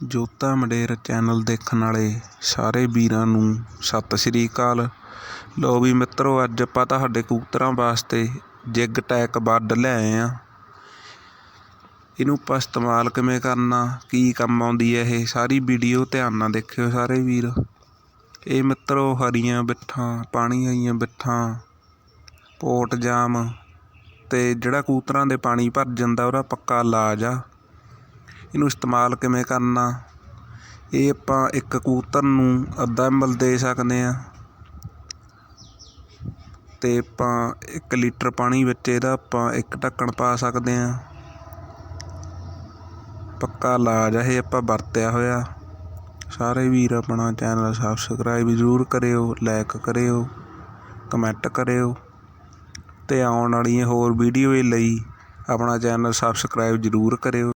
ਜੋਤਾ Mander channel ਦੇਖਣ ਵਾਲੇ ਸਾਰੇ ਵੀਰਾਂ ਨੂੰ ਸਤਿ ਸ੍ਰੀ ਅਕਾਲ। ਲੋ ਵੀ ਮਿੱਤਰੋ, ਅੱਜ ਆਪਾਂ ਤੁਹਾਡੇ ਕੂਤਰਾਂ ਵਾਸਤੇ ਜਿਗ ਟੈਕ ਬੱਡ ਲੈ ਆਏ ਆ। ਇਹਨੂੰ ਆਪਾਂ ਇਸਤੇਮਾਲ ਕਿਵੇਂ ਕਰਨਾ, ਕੀ ਕੰਮ ਆਉਂਦੀ ਹੈ ਇਹ, ਸਾਰੀ ਵੀਡੀਓ ਧਿਆਨ ਨਾਲ ਦੇਖਿਓ ਸਾਰੇ ਵੀਰ। ਇਹ ਮਿੱਤਰੋ, ਹਰੀਆਂ ਬਿੱਠਾਂ, ਪਾਣੀ ਆਈਆਂ ਬਿੱਠਾਂ, ਪੋਟ ਜਾਮ ਅਤੇ ਜਿਹੜਾ ਕਬੂਤਰਾਂ ਦੇ ਪਾਣੀ ਭਰ ਜਾਂਦਾ, ਉਹਦਾ ਪੱਕਾ ਇਲਾਜ ਆ। ਇਹਨੂੰ ਇਸਤੇਮਾਲ ਕਿਵੇਂ ਕਰਨਾ? ਇਹ ਆਪਾਂ ਇੱਕ ਕਬੂਤਰ ਨੂੰ ਅੱਧਾ ਐਮਲ ਦੇ ਸਕਦੇ ਹਾਂ ਅਤੇ ਆਪਾਂ 1 ਲੀਟਰ ਪਾਣੀ ਵਿੱਚ ਇਹਦਾ ਆਪਾਂ ਇੱਕ ਢੱਕਣ ਪਾ ਸਕਦੇ ਹਾਂ ਪੱਕਾ ਇਲਾਜ ਆ, ਇਹ ਆਪਾਂ ਵਰਤਿਆ ਹੋਇਆ। ਸਾਰੇ ਵੀਰ ਆਪਣਾ ਚੈਨਲ ਸਬਸਕ੍ਰਾਈਬ ਜ਼ਰੂਰ ਕਰਿਓ ਲਾਈਕ ਕਰਿਓ ਕਮੈਂਟ ਕਰਿਓ। ਅਤੇ ਆਉਣ ਵਾਲੀਆਂ ਹੋਰ ਵੀਡੀਓ ਲਈ ਆਪਣਾ ਚੈਨਲ ਸਬਸਕ੍ਰਾਈਬ ਜ਼ਰੂਰ ਕਰਿਓ।